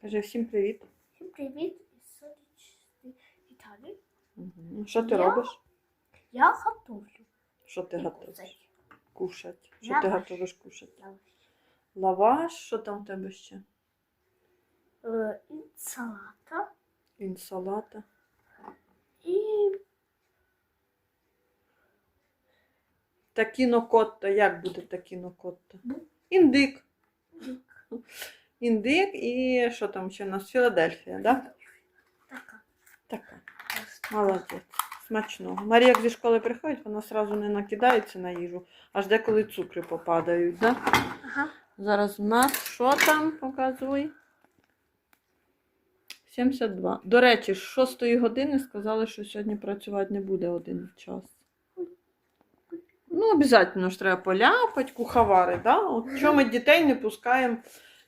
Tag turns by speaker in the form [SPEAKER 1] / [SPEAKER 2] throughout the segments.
[SPEAKER 1] Кажи всім привіт.
[SPEAKER 2] Всім привіт із сонячної Італії.
[SPEAKER 1] Угу. Що ти
[SPEAKER 2] Я-
[SPEAKER 1] робиш?
[SPEAKER 2] Я готовлю.
[SPEAKER 1] Що ти готуєш? Кушать. Що
[SPEAKER 2] Лаваш.
[SPEAKER 1] ти готуєш кушати?
[SPEAKER 2] лаваш.
[SPEAKER 1] Лаваш, що там в тебе ще?
[SPEAKER 2] Е, і салата
[SPEAKER 1] Інсалата.
[SPEAKER 2] і
[SPEAKER 1] Такіно котта. Як буде такіно котта?
[SPEAKER 2] Бу-
[SPEAKER 1] Індик. Індик і що там ще у нас? Філадельфія, да?
[SPEAKER 2] така.
[SPEAKER 1] Така. Молодець. Смачного. Марія, як зі школи приходить, вона одразу не накидається на їжу, аж деколи цукри попадають, да?
[SPEAKER 2] Ага.
[SPEAKER 1] Зараз у нас що там показуй? 72. До речі, з 6 години сказали, що сьогодні працювати не буде один час. Ну, обов'язково ж треба поляпати, куховари, да? От що ми дітей не пускаємо,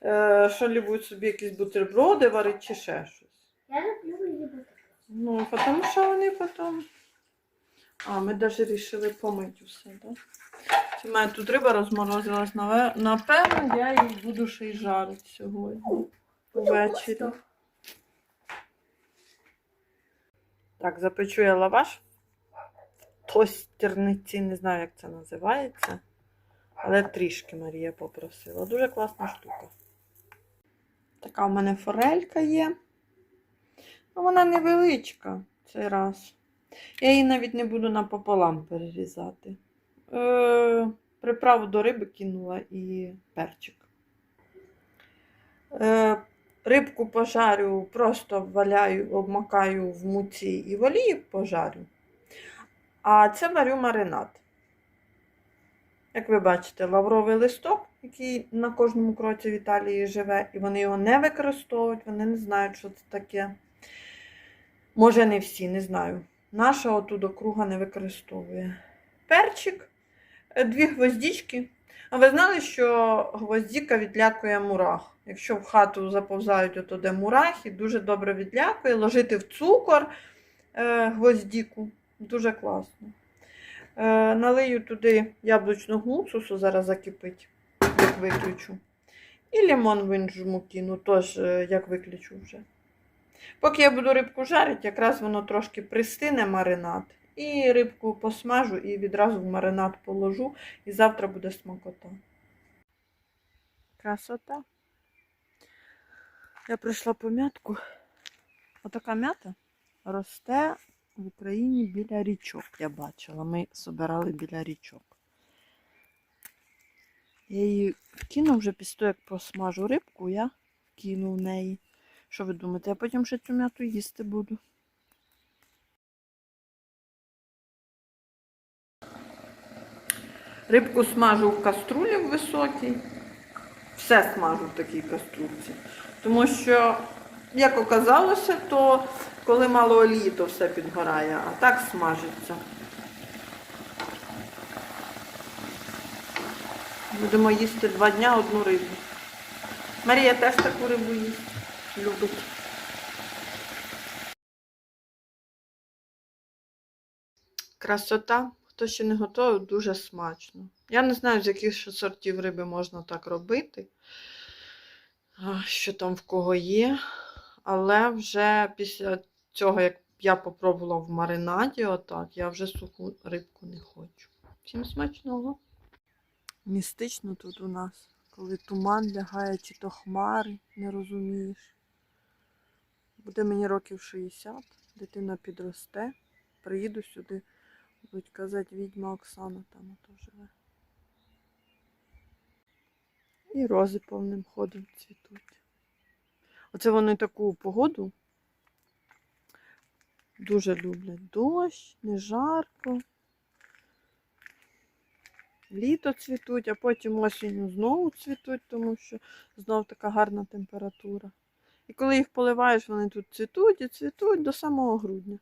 [SPEAKER 1] е, що любуть собі якісь бутерброди варити чи ще щось.
[SPEAKER 2] Я люблю її бути.
[SPEAKER 1] Ну, тому що вони потім. А, ми навіть вирішили помити все, так? Да? Це мене тут риба розморозилась. Напевно, я її буду ще й жарити сьогодні. Ввечері. Так, запечу я лаваш тостерниці, не знаю, як це називається. Але трішки Марія попросила. Дуже класна штука. Така в мене форелька є. Ну, вона невеличка цей раз. Я її навіть не буду напополам перерізати. Е, приправу до риби кинула і перчик. Е, рибку пожарю, просто валяю, обмакаю в муці і в олії пожарю. А це варю маринад. Як ви бачите, лавровий листок, який на кожному кроці в Італії живе, і вони його не використовують, вони не знають, що це таке. Може, не всі, не знаю. Наша отут округа не використовує. Перчик, е, дві гвоздічки. А ви знали, що гвоздіка відлякує мурах? Якщо в хату заповзають ото де мурахи, дуже добре відлякує. Ложити в цукор е, гвоздіку. Дуже класно. Е, налию туди яблучного уксусу, зараз закипить, як виключу. І лимон в інжму кину, теж е, як виключу вже. Поки я буду рибку жарити, якраз воно трошки пристине маринад. І рибку посмажу і відразу в маринад положу, і завтра буде смакота. Красота. Я прийшла по м'ятку. Отака м'ята росте в Україні біля річок. Я бачила. Ми збирали біля річок. Я її вкину вже після того, як посмажу рибку, я кину в неї. Що ви думаєте? Я потім ще цю м'яту їсти буду. Рибку смажу в каструлі в високій. Все смажу в такій каструльці. Тому що, як оказалося, то коли мало олії, то все підгорає, а так смажиться. Будемо їсти два дня одну рибу. Марія теж таку рибу їсть. Любить. Красота. Хто ще не готовий, дуже смачно. Я не знаю, з яких сортів риби можна так робити, що там в кого є. Але вже після цього, як я попробувала в маринаді, отак, я вже суху рибку не хочу. Всім смачного. Містично тут у нас, коли туман лягає, чи то хмари, не розумієш. Буде мені років 60, дитина підросте, приїду сюди. Будуть казати, відьма Оксана там ото живе. І рози повним ходом цвітуть. Оце вони таку погоду дуже люблять. Дощ, не жарко. Літо цвітуть, а потім осінню знову цвітуть, тому що знов така гарна температура. І коли їх поливаєш, вони тут цвітуть і цвітуть до самого грудня.